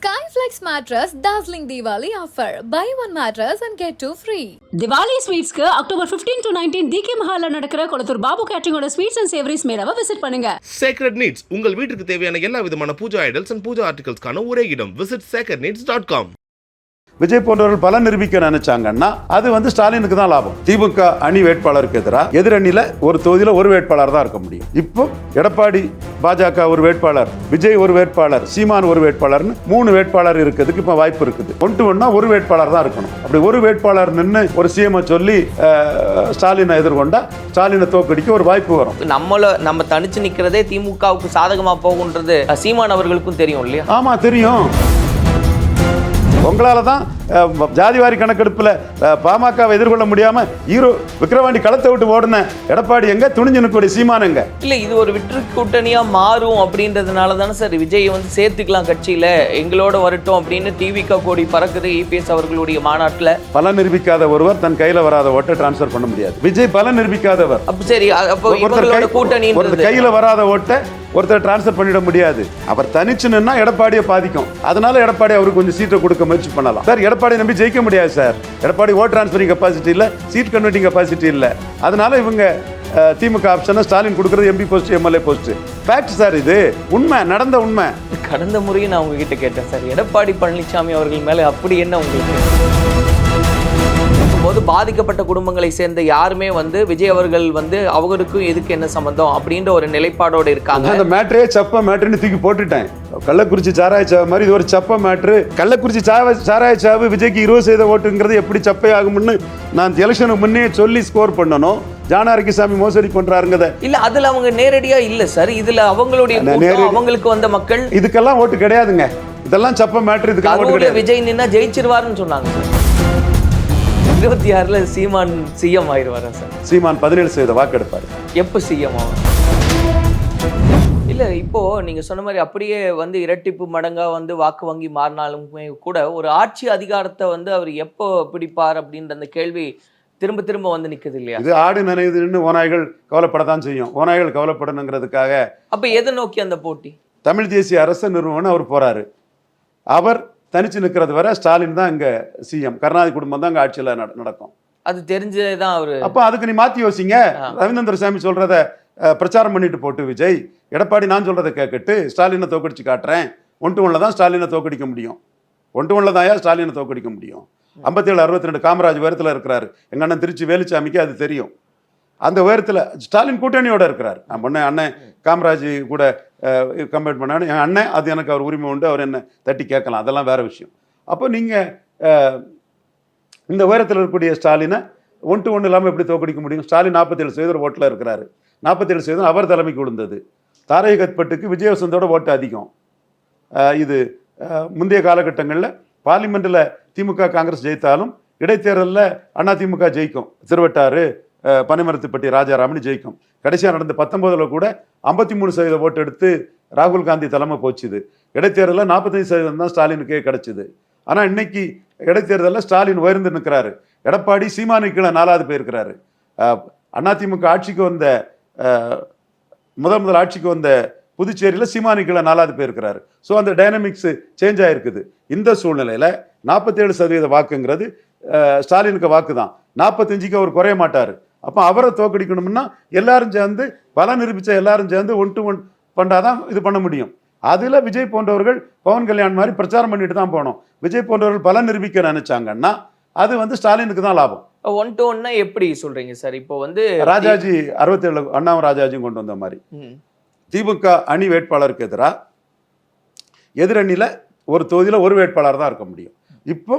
Skyflex mattress dazzling Diwali offer. Buy one mattress and get two free. Diwali ஸ்வீட்ஸ்க்கு October 15 to nineteen TK மஹால்ல நடக்கிற கொளத்தூர் பாபு கேட்டரிங்கோட sweets and savouries மேளாவை visit பண்ணுங்க sacred needs உங்கள் வீட்டுக்கு தேவையான எல்லா விதமான பூஜா ஐடல்ஸ் அண்ட் பூஜா ஆர்டிகல்ஸ்க்கான ஒரே இடம் visit sacred needs dot com Vijay போன்றவர்கள் பலம் நிரூபிக்க நினைச்சாங்கன்னா அது வந்து ஸ்டாலினுக்கு தான் லாபம். திமுக அணி வேட்பாளருக்கு எதிராக எதிரணியில ஒரு தொகுதியில ஒரு வேட்பாளர் தான் இருக்க முடியும். இப்போ எடப்பாடி பாஜக ஒரு வேட்பாளர் விஜய் ஒரு வேட்பாளர் சீமான் ஒரு வேட்பாளர்னு மூணு வேட்பாளர் இருக்கிறதுக்கு இப்போ வாய்ப்பு இருக்குது. ஒன்று ஒன்றா ஒரு வேட்பாளர் தான் இருக்கணும். அப்படி ஒரு வேட்பாளர் நின்று ஒரு சிஎம் சொல்லி ஸ்டாலினை எதிர்கொண்டா ஸ்டாலினை தோக்கடிக்க ஒரு வாய்ப்பு வரும். நம்மள நம்ம தனிச்சு நிக்கிறதே திமுகவுக்கு சாதகமா போகுன்றது சீமான் அவர்களுக்கும் தெரியும் இல்லையா? ஆமா தெரியும். உங்களால தான் ஜாதிவாரி கணக்கெடுப்பில் பாமகவை எதிர்கொள்ள முடியாம ஈரோ விக்கிரவாண்டி களத்தை விட்டு ஓடுன எடப்பாடி எங்க? துணிஞ்சு நிற்கக்கூடிய சீமான் எங்க? இல்ல இது ஒரு வெற்றி கூட்டணியா மாறும் அப்படின்றதுனால தானே சார் விஜய் வந்து சேர்த்துக்கலாம் கட்சியில. எங்களோட வரட்டும் அப்படின்னு டிவிக கோடி பறக்குது இபிஎஸ் அவர்களுடைய மாநாட்டுல. பலன் நிரூபிக்காத ஒருவர் தன் கையில வராத ஓட்டை டிரான்ஸ்ஃபர் பண்ண முடியாது. விஜய் பலன் நிரூபிக்காதவர். அப்ப சரி அப்போ ஒருத்தர் இவங்களோட கை- ஒருத்தர் கூட்டணின்றது கையில வராத ஓட்டை ஒருத்தர் டிரான்ஸ்ஃபர் பண்ணிட முடியாது. அவர் தனிச்சு நின்னா எடப்பாடியை பாதிக்கும். அதனால எடப்பாடி அவருக்கு கொஞ்சம் சீட்டை கொடுக்க முயற்சி பண்ணலாம். சார் எடப்பாடி நம்பி ஜெயிக்க முடியாது sir. Edappadi vote transferring capacity இல்லை சீட் கன்வெர்ட்டிங் கெப்பாசிட்டி இல்லை. அதனால இவங்க திமுக ஆப்ஷனை ஸ்டாலின் கொடுக்குறது MP post MLA post fact sir இது. உண்மை நடந்த உண்மை. கடந்த முறையும் நான் உங்ககிட்ட கேட்டேன் சார். எடப்பாடி பழனிசாமி அவர்கள் மேலே அப்படி என்ன உங்களுக்கு போது பாதிக்கப்பட்ட குடும்பங்களை சேர்ந்த யாருமே வந்து விஜய் அவர்கள் வந்து அவருக்கும் எதுக்கு என்ன சம்பந்தம் அப்படின்ற ஒரு நிலைப்பாடோட இருக்காங்க. அந்த மேட்ரே சப்ப மேட்ருன்னு தூக்கி போட்டுட்டேன். கள்ளக்குறிச்சி சாராய சாவு மாதிரி இது ஒரு சப்ப மேட்ரு. கள்ளக்குறிச்சி சாவ சாராய சாவு விஜய்க்கு இருபது சதவீத ஓட்டுங்கிறது எப்படி சப்பை ஆகும்னு நான் எலெக்ஷனுக்கு முன்னே சொல்லி ஸ்கோர் பண்ணணும். ஜானாரகிசாமி மோசடி பண்றாருங்கத. இல்ல அதுல அவங்க நேரடியா இல்ல சார் இதுல அவங்களுடைய அவங்களுக்கு வந்த மக்கள் இதுக்கெல்லாம் ஓட்டு கிடையாதுங்க. இதெல்லாம் சப்ப மேட்ரு கிடையாது. விஜய் நின்னா ஜெயிச்சிருவாருன்னு சொன்னாங்க. இருபத்தி ஆறுல சீமான் சிஎம் ஆயிடுவாரா சார் சீமான் பதினேழு சதவீத வாக்கெடுப்பார். எப்ப சிஎம் ஆவார்? இல்ல இப்போ நீங்க சொன்ன மாதிரி அப்படியே வந்து இரட்டிப்பு மடங்கா வந்து வாக்கு வங்கி மாறினாலுமே கூட ஒரு ஆட்சி அதிகாரத்தை வந்து அவர் எப்போ பிடிப்பார் அப்படின்ற அந்த கேள்வி திரும்ப திரும்ப வந்து நிக்குது இல்லையா? இது ஆடு நினைவுன்னு ஓநாய்கள் கவலைப்படத்தான் செய்யும். ஓநாய்கள் கவலைப்படணுங்கிறதுக்காக அப்ப எதை நோக்கி அந்த போட்டி? தமிழ் தேசிய அரசு நிறுவனம் அவர் போறாரு. அவர் தனிச்சு நிற்கிறது வரை ஸ்டாலின் தான் இங்க சிஎம் கருணாநிதி குடும்பம் தான் இங்க ஆட்சியில் நட- நடக்கும். அது தெரிஞ்சதான் அவரு. அப்போ அதுக்கு நீ மாத்தி யோசிங்க. ரவீந்திர சாமி சொல்றத அஹ், பிரச்சாரம் பண்ணிட்டு போட்டு விஜய். எடப்பாடி நான் சொல்றதை கேட்கட்டு ஸ்டாலினை தோக்கடிச்சு காட்டுறேன். ஒன் டு ஒன்ல தான் ஸ்டாலினை தோக்கடிக்க முடியும். ஒன் டு ஒன்ல தான் ஸ்டாலினை தோக்கடிக்க முடியும். ஐம்பத்தேழு அறுபத்தி ரெண்டு காமராஜ் உயரத்தில் இருக்கிறாரு. எங்க அண்ணன் திருச்சி வேலுச்சாமிக்கு அது தெரியும். அந்த உயரத்தில் ஸ்டாலின் கூட்டணியோட இருக்கிறார். நான் பண்ண அண்ணன் காமராஜ் கூட கம்பேர் பண்ணான்னு என் அண்ணன் அது எனக்கு அவர் உரிமை உண்டு அவர் என்ன தட்டி கேட்கலாம். அதெல்லாம் வேற விஷயம். அப்போ நீங்கள் இந்த உயரத்தில் இருக்கக்கூடிய ஸ்டாலினை ஒன் டு ஒன் இல்லாமல் எப்படி தோக்கடிக்க முடியும்? ஸ்டாலின் நாற்பத்தேழு சதவீதம் ஓட்டில் இருக்கிறாரு. நாற்பத்தேழு சதவீதம் அவர் தலைமைக்கு விழுந்தது. தாரக கத்பட்டுக்கு விஜயவசந்தோட ஓட்டு அதிகம். இது முந்தைய காலகட்டங்களில் பார்லிமெண்ட்டில் திமுக காங்கிரஸ் ஜெயித்தாலும் இடைத்தேர்தலில் அதிமுக ஜெயிக்கும். திருவட்டாறு பனைமரத்துப்பட்டி ராஜாராமன் ஜெயிக்கும். கடைசியாக நடந்த பத்தொன்பதில் கூட ஐம்பத்தி மூணு சதவீத ஓட்டு எடுத்து ராகுல் காந்தி தலைமை போச்சுது. இடைத்தேர்தலில் நாற்பத்தஞ்சு சதவீதம் தான் ஸ்டாலினுக்கே கிடச்சிது. ஆனால் இன்னைக்கு இடைத்தேர்தலில் ஸ்டாலின் உயர்ந்து நிற்கிறாரு எடப்பாடி சீமானுக்கு கீழே நாலாவது போயிருக்கிறாரு அதிமுக ஆட்சிக்கு வந்த முதல் முதல் ஆட்சிக்கு வந்த புதுச்சேரியில் சீமானி கீழே நாலாவது போயிருக்கிறாரு ஸோ அந்த டைனமிக்ஸ் சேஞ்ச் ஆகிருக்குது இந்த சூழ்நிலையில் நாற்பத்தேழு சதவீத வாக்குங்கிறது ஸ்டாலினுக்கு வாக்கு தான் நாற்பத்தஞ்சுக்கு அவர் குறைய மாட்டார். அப்போ அவரை தோக்கடிக்கணும்னா எல்லாரும் சேர்ந்து பல நிரூபித்த எல்லாரும் சேர்ந்து ஒன் டு ஒன் பண்ணாதான் இது பண்ண முடியும். அதில் விஜய் போன்றவர்கள் பவன் கல்யாண் மாதிரி பிரச்சாரம் பண்ணிட்டு தான் போனோம். விஜய் போன்றவர்கள் பல நிரூபிக்க நினைச்சாங்கன்னா அது வந்து ஸ்டாலினுக்கு தான் லாபம். ஒன் டு ஒன்னா எப்படி சொல்றீங்க சார்? இப்போ வந்து ராஜாஜி அறுபத்தேழு அண்ணாவும் ராஜாஜியும் கொண்டு வந்த மாதிரி. திமுக அணி வேட்பாளருக்கு எதிராக எதிரணியில் ஒரு தொகுதியில் ஒரு வேட்பாளர் தான் இருக்க முடியும். இப்போ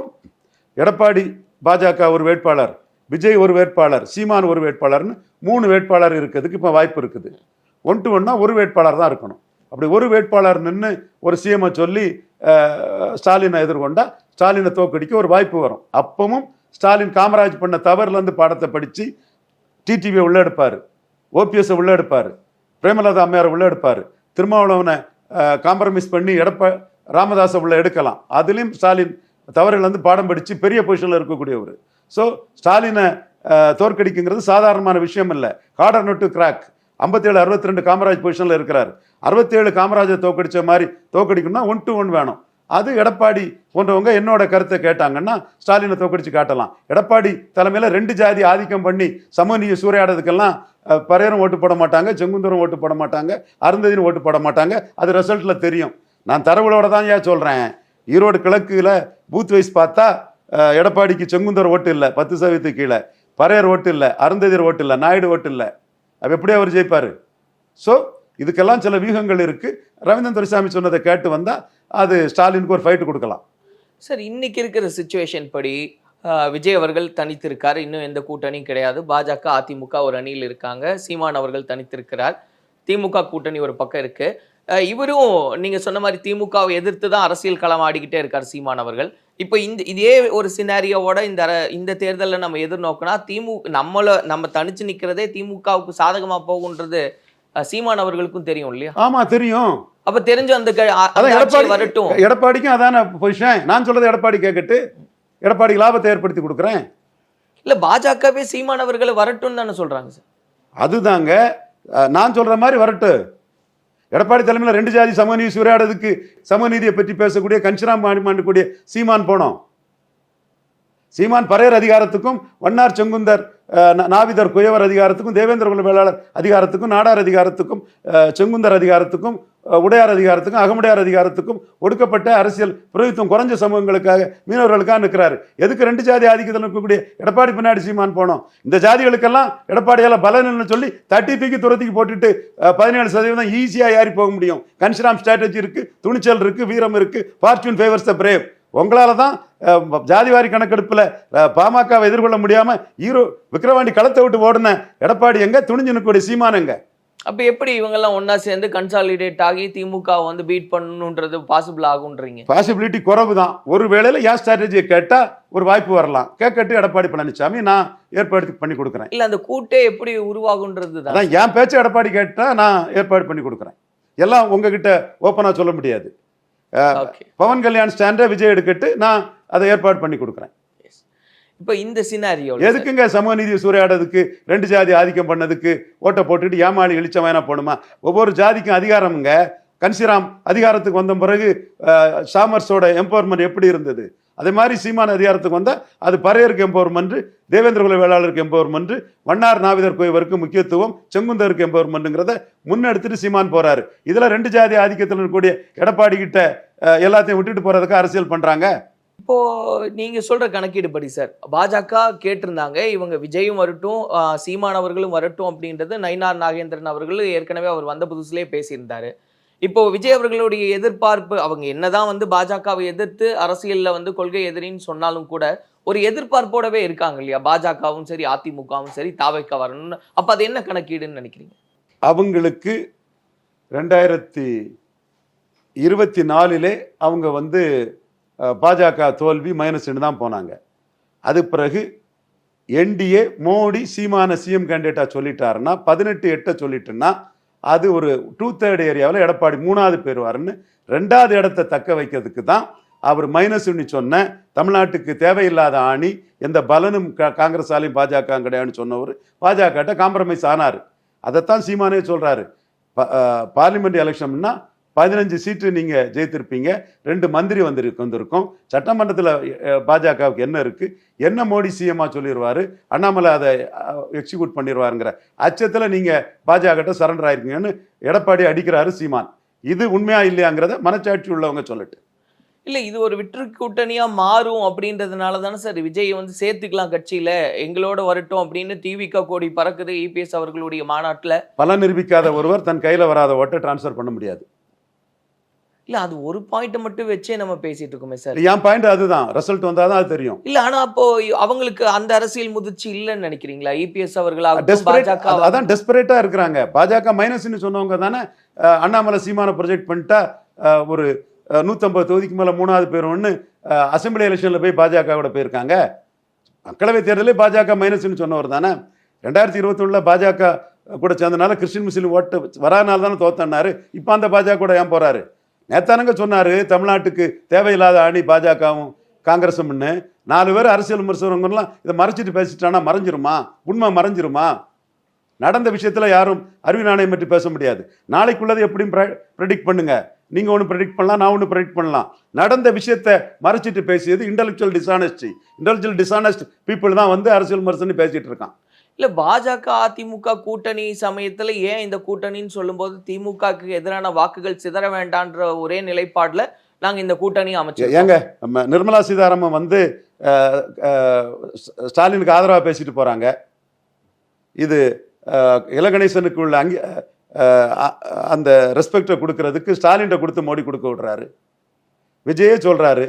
எடப்பாடி பாஜக ஒரு வேட்பாளர். விஜய் ஒரு வேட்பாளர் சீமான் ஒரு வேட்பாளர்னு மூணு வேட்பாளர் இருக்கிறதுக்கு இப்போ வாய்ப்பு இருக்குது. ஒன் டு ஒன்னா ஒரு வேட்பாளர் தான் இருக்கணும். அப்படி ஒரு வேட்பாளர் நின்று ஒரு சிஎம்ஐ சொல்லி ஸ்டாலினை எதிர்கொண்டா ஸ்டாலினை தோக்கடிக்க ஒரு வாய்ப்பு வரும். அப்பவும் ஸ்டாலின் காமராஜ் பண்ண தவறுலேருந்து பாடத்தை படித்து டிடிவியை உள்ள எடுப்பார். ஓபிஎஸ்ஸை உள்ள எடுப்பார். பிரேமலதா அம்மையாரை உள்ள எடுப்பார். திருமாவளவனை காம்ப்ரமைஸ் பண்ணி எடப்ப ராமதாஸை உள்ள எடுக்கலாம். அதுலேயும் ஸ்டாலின் தவறுலேருந்து பாடம் படித்து பெரிய பொசிஷனில் இருக்கக்கூடியவர். ஸோ ஸ்டாலினை தோற்கடிக்குங்கிறது சாதாரணமான விஷயம் இல்லை கார்டர் நோட்டு கிராக் ஐம்பத்தேழு அறுபத்தி ரெண்டு காமராஜ் பொசிஷனில் இருக்கிறார். அறுபத்தேழு காமராஜை தோக்கடிச்ச மாதிரி தோக்கடிக்கணும்னா ஒன் டு ஒன் வேணும். அது எடப்பாடி போன்றவங்க என்னோட கருத்தை கேட்டாங்கன்னா ஸ்டாலினை தோக்கடிச்சு காட்டலாம். எடப்பாடி தலைமையில் ரெண்டு ஜாதி ஆதிக்கம் பண்ணி சமநீதி சூறையாடுறதுக்கெல்லாம் பரையரும் ஓட்டு போட மாட்டாங்க செங்குந்தூரம் ஓட்டு போட மாட்டாங்க அருந்ததின்னு ஓட்டு போட மாட்டாங்க. அது ரிசல்ட்டில் தெரியும். நான் தரவுகளோட தான் ஏன் சொல்கிறேன் ஈரோடு கிழக்குல பூத் வைஸ் பார்த்தா எடப்பாடிக்கு செங்குந்தர் ஓட்டு இல்லை பத்து சதவீதத்துக்கு கீழே. பறையர் ஓட்டு இல்லை அருந்ததியர் ஓட்டு இல்லை நாயுடு ஓட்டு இல்லை. அப்போ எப்படி அவர் ஜெயிப்பார்? ஸோ இதுக்கெல்லாம் சில வியூகங்கள் இருக்குது ரவீந்திரன் துரைசாமி சொன்னதை கேட்டு வந்தால் அது ஸ்டாலினுக்கு ஒரு ஃபைட்டு கொடுக்கலாம். சார் இன்னைக்கு இருக்கிற சுச்சுவேஷன் படி விஜய் அவர்கள் தனித்திருக்கார். இன்னும் எந்த கூட்டணியும் கிடையாது. பாஜக அதிமுக ஒரு அணியில் இருக்காங்க. சீமான் அவர்கள் தனித்திருக்கிறார். திமுக கூட்டணி ஒரு பக்கம் இருக்குது இவரும் நீங்கள் சொன்ன மாதிரி திமுகவை எதிர்த்து தான் அரசியல் களம் ஆடிக்கிட்டே இருக்கார் சீமான் அவர்கள். இப்போ இந்த இதே ஒரு சினாரியோவோட இந்த இந்த தேர்தலில் நம்ம எதிர்நோக்கினா திமுக நம்மள நம்ம தனிச்சு நிக்கிறதே திமுகவுக்கு சாதகமா போகுன்றது சீமான் அவர்களுக்கும் தெரியும் இல்லையா? ஆமா தெரியும். அப்ப தெரிஞ்சு அந்த எடப்பாடி வரட்டும். எடப்பாடிக்கும் அதான பொசிஷன் நான் சொல்றது எடப்பாடி கேட்கட்டு எடப்பாடிக்கு லாபத்தை ஏற்படுத்தி கொடுக்குறேன். இல்ல பாஜகவே சீமான் அவர்களை வரட்டும்னு தானே சொல்றாங்க சார். அதுதாங்க. நான் சொல்ற மாதிரி வரட்டு எடப்பாடி தலைமையில் ரெண்டு ஜாதி சமநீதி சூறையாடுறதுக்கு சமநீதியை பற்றி பேசக்கூடிய கன்சிராம் மாண்டிக்கூடிய சீமான் போனோம். சீமான் பரையர் அதிகாரத்துக்கும் வண்ணார் செங்குந்தர் நாவிதர் குயவர் அதிகாரத்துக்கும் தேவேந்திர குல வேளாளர் அதிகாரத்துக்கும் நாடார் அதிகாரத்துக்கும் செங்குந்தர் அதிகாரத்துக்கும் உடையார் அதிகாரத்துக்கும் அகமுடையார் அதிகாரத்துக்கும் ஒடுக்கப்பட்ட அரசியல் பிரதித்துவம் குறைஞ்ச சமூகங்களுக்காக மீனவர்களுக்காக நிற்கிறாரு எதுக்கு ரெண்டு ஜாதி ஆதிக்கத்தில் இருக்கக்கூடிய எடப்பாடி பின்னாடி சீமான் போனோம்? இந்த ஜாதிகளுக்கெல்லாம் எடப்பாடியால் பலன்னு சொல்லி தட்டி தூக்கி துரத்திக்கு போட்டுட்டு பதினேழு சதவீதம் ஈஸியாக ஏறி போக முடியும். கன்சிராம் ஸ்ட்ராட்டஜி இருக்குது துணிச்சல் இருக்குது வீரம் இருக்குது ஃபார்ச்சூன் ஃபேவர்ஸ் த பிரேவ் உங்களால தான் ஜாதிவாரி கணக்கெடுப்பில் பாமகவை எதிர்கொள்ள முடியாம ஈரோ விக்கிரவாண்டி களத்தை விட்டு ஓடுன எடப்பாடி எங்க? துணிஞ்சு நிற்கக்கூடிய சீமான் எங்க? அப்ப எப்படி இவங்க எல்லாம் ஒண்ணா சேர்ந்து கன்சாலிடேட் ஆகி திமுக வந்து பீட் பண்ணணுன்றது பாசிபிள் ஆகுன்றீங்க? பாசிபிலிட்டி குறைவு தான் ஒரு வேளையில ஏன் ஸ்ட்ராட்டஜியை கேட்டா ஒரு வாய்ப்பு வரலாம். கேட்கட்டு எடப்பாடி பழனிசாமி நான் ஏற்பாடு பண்ணி கொடுக்குறேன். இல்ல அந்த கூட்டே எப்படி உருவாகுன்றது தான் என் பேச்சை எடப்பாடி கேட்டா நான் ஏற்பாடு பண்ணி கொடுக்குறேன். எல்லாம் உங்ககிட்ட ஓப்பனா சொல்ல முடியாது. பவன் கல்யாண் ஸ்டாண்டை விஜய் எடுக்கட்டு நான் அதை ஏற்பாடு பண்ணி கொடுக்குறேன். இப்ப இந்த சினாரியோ எதுக்குங்க சமநீதி சூறையாடுறதுக்கு ரெண்டு ஜாதி ஆதிக்கம் பண்ணதுக்கு ஓட்டை போட்டுட்டு ஏமாளி வெளிச்சமாயினா போடுமா ஒவ்வொரு ஜாதிக்கும் அதிகாரமுங்க. கன்சிராம் அதிகாரத்துக்கு வந்த பிறகு சாமர்ஸோட எம்பவர்மெண்ட் எப்படி இருந்தது? அதே மாதிரி சீமான் அதிகாரத்துக்கு வந்தால் அது பறையருக்கு எம்பவர்மெண்ட் தேவேந்திர குல வேளாளருக்கு எம்பவர்மெண்ட் வண்ணார் நாவிதர் கோய்வருக்கு முக்கியத்துவம் செங்குந்தருக்கு எம்பவர்மெண்ட்டுங்கிறத முன்னெடுத்துட்டு சீமான் போறாரு. இதில் ரெண்டு ஜாதி ஆதிக்கத்தில் இருக்கக்கூடிய எடப்பாடி கிட்ட எல்லாத்தையும் விட்டுட்டு போறதுக்கு அரசியல் பண்றாங்க. இப்போ நீங்க சொல்ற கணக்கீடு படி சார் பாஜக கேட்டிருந்தாங்க இவங்க விஜயும் வரட்டும் சீமான் அவர்களும் வரட்டும் அப்படின்றது நயினார் நாகேந்திரன் அவர்கள் ஏற்கனவே அவர் வந்த புதுசுலேயே பேசியிருந்தாரு. இப்போ விஜய் அவர்களுடைய எதிர்பார்ப்பு அவங்க என்னதான் வந்து பாஜகவை எதிர்த்து அரசியல்ல வந்து கொள்கை எதிரின்னு சொன்னாலும் கூட ஒரு எதிர்பார்ப்போடவே இருக்காங்க இல்லையா? பாஜகவும் சரி அதிமுகவும் சரி தாவைக்கா வரணும்னு. அப்ப அது என்ன கணக்கீடுன்னு நினைக்கிறீங்க? அவங்களுக்கு ரெண்டாயிரத்தி இருபத்தி நாலிலே அவங்க வந்து பாஜக தோல்வி மைனஸ்னு தான் போனாங்க. அது பிறகு என்டிஏ மோடி சீமான சிஎம் கேண்டிடேட்டாக சொல்லிட்டாருன்னா பதினெட்டு எட்டை சொல்லிட்டுன்னா அது ஒரு டூ தேர்ட் ஏரியாவில் எடப்பாடி மூணாவது போயிடுவாருன்னு ரெண்டாவது இடத்த தக்க வைக்கிறதுக்கு தான் அவர் மைனஸ் சொன்ன தமிழ்நாட்டுக்கு தேவையில்லாத ஆணி எந்த பலனும் காங்கிரஸாலையும் பாஜக கிடையாதுன்னு சொன்னவர் பாஜகட்ட காம்ப்ரமைஸ் ஆனார். அதைத்தான் சீமானே சொல்கிறாரு பார்லிமெண்ட் எலெக்ஷன்னா பதினஞ்சு சீட்டு நீங்க ஜெயித்திருப்பீங்க. ரெண்டு மந்திரி வந்திருக்கு வந்திருக்கும். சட்டமன்றத்தில் பாஜகவுக்கு என்ன இருக்கு? என்ன மோடி சிஎம்மா சொல்லிடுவாரு அண்ணாமலை அதை எக்ஸிக்யூட் பண்ணிடுவாருங்கிற அச்சத்துல நீங்க பாஜக சரண்டர் ஆயிருக்கீங்கன்னு எடப்பாடி அடிக்கிறாரு சீமான். இது உண்மையா இல்லையாங்கிறத மனச்சாட்சி உள்ளவங்க சொல்லட்டு. இல்ல இது ஒரு விற்று கூட்டணியா மாறும் அப்படின்றதுனால தானே சார் விஜய் வந்து சேர்த்துக்கலாம் கட்சியில. எங்களோட வரட்டும் அப்படின்னு டிவிக கோடி பறக்குது இபிஎஸ் அவர்களுடைய மாநாட்டுல. பலன் நிரூபிக்காத ஒருவர் தன் கையில வராத ஓட்டை டிரான்ஸ்ஃபர் பண்ண முடியாது. இல்ல அது ஒரு பாயிண்ட் மட்டும் வச்சே நம்ம பேசிட்டு இருக்கோமே சார் என் பாயிண்ட் அதுதான். ரிசல்ட் வந்தாதான் அது தெரியும். இல்ல ஆனா அப்போ அவங்களுக்கு அந்த அரசியல் முதிர்ச்சி இல்லைன்னு நினைக்கிறீங்களா? இபிஎஸ் அவர்களாகட்டும் Desperate- பாஜக அது- அதான் டெஸ்பரேட்டா இருக்கிறாங்க. பாஜக மைனஸ்னு சொன்னவங்க தானே அண்ணாமலை சீமான ப்ரொஜெக்ட் பண்ணிட்டா ஒரு 150 தொகுதிக்கு மேல மூணாவது பேர் ஒன்று அசம்பிளி எலெக்ஷன்ல போய் பாஜக கூட போயிருக்காங்க. மக்களவை தேர்தலே பாஜக மைனஸ்னு சொன்னவர் தானே. ரெண்டாயிரத்தி இருபத்தொன்னுல பாஜக கூட சேர்ந்தனால கிறிஸ்டின் முஸ்லீம் ஓட்டு வராதனால தானே தோத்தனாரு இப்போ அந்த பாஜக கூட ஏன் போறாரு? நேத்தானங்க சொன்னாரு தமிழ்நாட்டுக்கு தேவையில்லாத அணி பாஜகவும் காங்கிரஸும் நாலு பேர் அரசியல் விமர்சனங்கள்லாம் இதை மறைச்சிட்டு பேசிட்டானா மறைஞ்சிருமா? உண்மை மறைஞ்சிருமா? நடந்த விஷயத்தில் யாரும் அறிவு நாணயம் பற்றி பேச முடியாது. நாளைக்குள்ளது எப்படியும் ப்ரெடிக்ட் பண்ணுங்க. நீங்கள் ஒன்று ப்ரெடிக்ட் பண்ணலாம் நான் ஒன்று ப்ரெடிக்ட் பண்ணலாம். நடந்த விஷயத்தை மறைச்சிட்டு பேசியது intellectual dishonesty intellectual dishonest people தான் வந்து அரசியல் விமர்சனம் பேசிகிட்டு இருக்கான். இல்லை பாஜக அதிமுக கூட்டணி சமயத்தில் ஏன் இந்த கூட்டணின்னு சொல்லும்போது திமுகக்கு எதிரான வாக்குகள் சிதற வேண்டான்ற ஒரே நிலைப்பாடில் நாங்கள் இந்த கூட்டணி அமைச்சோம் ஏங்க நம்ம நிர்மலா சீதாராமன் வந்து ஸ்டாலினுக்கு ஆதரவாக பேசிட்டு போகிறாங்க இது இலகணேசனுக்கு உள்ள அங்கி அந்த ரெஸ்பெக்டை கொடுக்கறதுக்கு ஸ்டாலின்கிட்ட கொடுத்து மோடி கொடுக்க விடுறாரு. விஜயே சொல்கிறாரு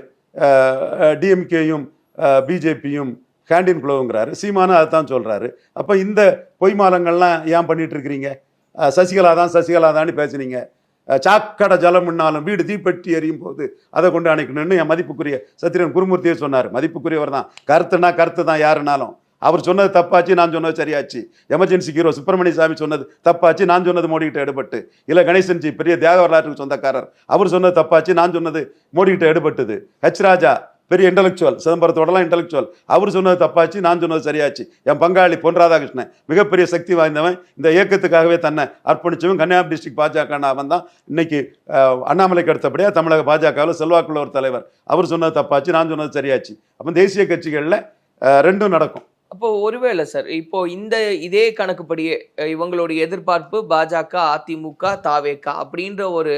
டிஎம்கேயும் பிஜேபியும் ஹேண்டின் குளோவுங்கிறாரு சீமானும் அதுதான் சொல்கிறாரு அப்போ இந்த பொய் மாலங்கள்லாம் ஏன் பண்ணிட்டு இருக்கிறீங்க சசிகலா தான் சசிகலா தான்னு பேசுனீங்க சாக்கடை ஜலம் வீடு தீப்பெட்டி எரியும் போது அதை கொண்டு அணைக்கணும்னு என் மதிப்புக்குரிய சத்திரன் குருமூர்த்தியே சொன்னார். மதிப்புக்குரியவர் தான் கருத்துனா கருத்து தான் யாருனாலும். அவர் சொன்னது தப்பாச்சு நான் சொன்னது சரியாச்சு. எமர்ஜென்சி ஹீரோ சுப்பிரமணிய சாமி சொன்னது தப்பாச்சு நான் சொன்னது மோடிக்கிட்ட எடுபட்டு. இல்லை கணேசன்ஜி பெரிய தியாக வரலாற்றுக்கு சொந்தக்காரர். அவர் சொன்னது தப்பாச்சு நான் சொன்னது மோடிக்கிட்ட எடுபட்டது. ஹெச் ராஜா பெரிய இன்டலெக்சுவல் சிதம்பரத்தோடலாம் இன்டலெக்சுவல் அவர் சொன்னது தப்பாச்சு நான் சொன்னது சரியாச்சு. என் பங்காளி பொன் ராதாகிருஷ்ணன் மிகப்பெரிய சக்தி வாய்ந்தவன் இந்த இயக்கத்துக்காகவே தன்னை அர்ப்பணிச்சவன் கன்னியாகுமரி டிஸ்ட்ரிக்ட் பாஜக அவன் தான். இன்னைக்கு அண்ணாமலைக்கு அடுத்தபடியாக தமிழக பாஜகவில் செல்வாக்குள்ள ஒரு தலைவர். அவர் சொன்னது தப்பாச்சு நான் சொன்னது சரியாச்சு. அப்போ தேசிய கட்சிகளில் ரெண்டும் நடக்கும். அப்போ ஒருவேளை சார் இப்போ இந்த இதே கணக்குப்படியே இவங்களுடைய எதிர்பார்ப்பு பாஜக அதிமுக தாவேகா அப்படின்ற ஒரு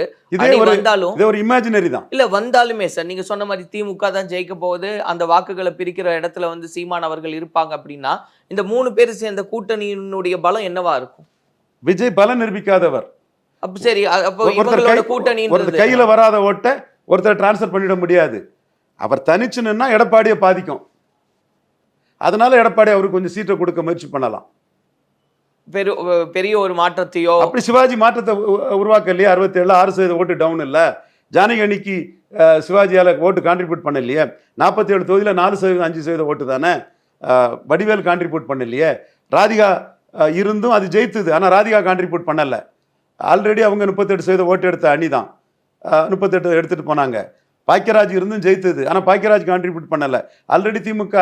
வந்தாலும் ஒரு இமேஜினரி தான். இல்ல வந்தாலுமே சார் நீங்க சொன்ன மாதிரி திமுக தான் ஜெயிக்க போகுது அந்த வாக்குகளை பிரிக்கிற இடத்துல வந்து சீமான் அவர்கள் இருப்பாங்க அப்படின்னா இந்த மூணு பேர் சேர்ந்த கூட்டணியினுடைய பலம் என்னவா இருக்கும்? விஜய் பலம் நிரூபிக்காதவர். அப்ப சரி அப்போ இவங்களோட கூட்டணி கையில வராத ஓட்டை ஒருத்தர் டிரான்ஸ்ஃபர் பண்ணிட முடியாது. அவர் தனிச்சு நின்னா எடப்பாடியை பாதிக்கும். அதனால எடப்பாடி அவருக்கு கொஞ்சம் சீட்டை கொடுக்க முயற்சி பண்ணலாம். பெரிய ஒரு மாற்றத்தையோ அப்படி சிவாஜி மாற்றத்தை உருவாக்க இல்லையா அறுபத்தி ஏழு ஆறு சதவீத ஓட்டு டவுன் இல்ல. ஜானகி அணிக்கு அஹ், சிவாஜியால ஓட்டு கான்ட்ரிபியூட் பண்ண இல்லையே நாற்பத்தி ஏழு தொகுதியில் நாலு சதவீதம் அஞ்சு சதவீத ஓட்டு தானே? வடிவேல் கான்ட்ரிபியூட் பண்ண இல்லையே ராதிகா இருந்தும் அது ஜெயித்தது. ஆனால் ராதிகா கான்ட்ரிபியூட் பண்ணல. ஆல்ரெடி அவங்க முப்பத்தெட்டு சதவீத ஓட்டு எடுத்த அணி தான். முப்பத்தெட்டு எடுத்துட்டு போனாங்க. பாக்கியராஜ் இருந்தும் ஜெயித்தது. ஆனால் பாக்கியராஜ் கான்ட்ரிபியூட் பண்ணல. ஆல்ரெடி திமுக